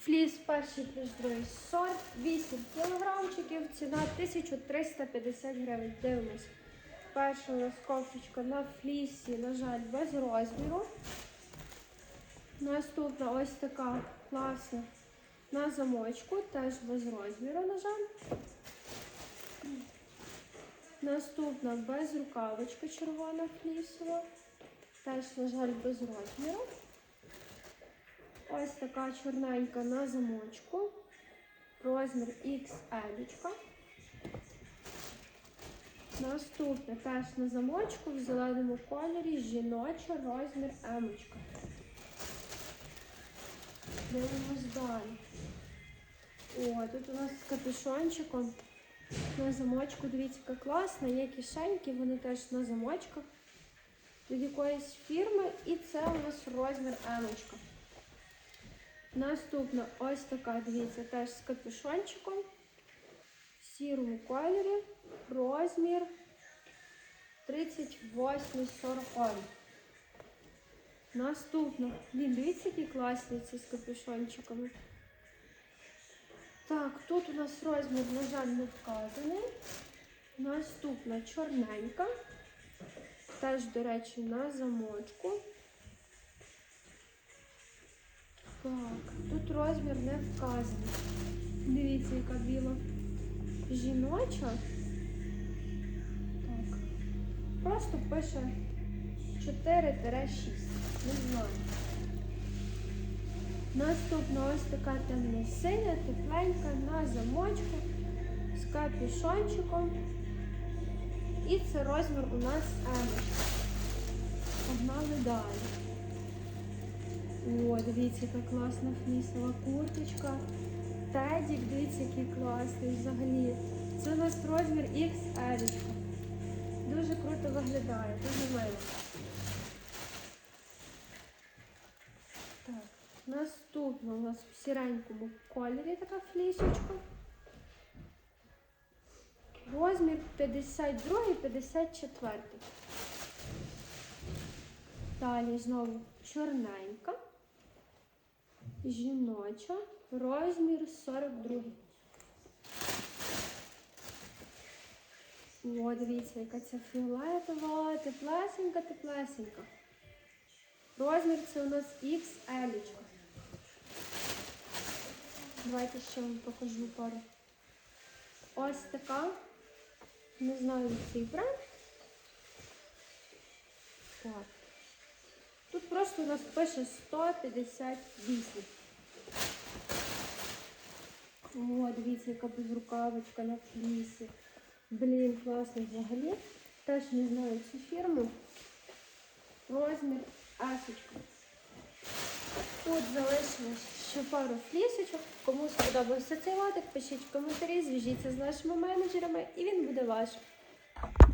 Фліс перший плюс другий сорт, 8 кілограмчиків, ціна 1350 гривень. Дивимось. Перша у нас кофточка на флісі, на жаль, без розміру. Наступна ось така класна на замочку, теж без розміру, на жаль. Наступна без рукавичка червона флісова. Теж, на жаль, без розміру. Ось така чорненька на замочку. Розмір XL. Наступне теж на замочку в зеленому кольорі жіноча розмір М. Дивимось далі. О, тут у нас з капюшончиком на замочку. Дивіться, яка класна. Є кишеньки, вони теж на замочках від якоїсь фірми. І це у нас розмір М. Наступна ось така, дивіться, теж з капюшончиком. В сірому кольорі. Розмір 38-40. Наступна. Блін, дивіться, які класні ці з капюшончиками. Так, тут у нас розмір, на жаль, не вказаний. Наступна чорненька. Теж, до речі, на замочку. Так, тут розмір не вказаний. Дивіться, яка біла жіноча. Так. Просто пише 4-6. Не знаю. Наступна ось така темна синя, тепленька на замочку з капюшончиком. І це розмір у нас М. Погнали далі. О, дивіться, яка класна флісова курточка. Тедік, дивіться, який класний взагалі. Це у нас розмір XL. Дуже круто виглядає, дуже мило. Так, наступна у нас в сіренькому кольорі така флісочка. Розмір 52-54. Далі знову чорненька, жіноча, розмір 42. О, дивіться, яка ця фіолетова, теплесенька, теплесенька. Розмір це у нас XL. Давайте ще вам покажу пару. Ось така. Не знаю цей бренд. Так. Тут просто у нас пише 158. О, дивіться, яка безрукавочка на флісі. Блін, класно взагалі. Теж не знаю цю фірму. Розмір асочка. Тут залишилось ще пару флісочок. Кому сподобався цей лотик, пишіть в коментарі, зв'яжіться з нашими менеджерами і він буде ваш.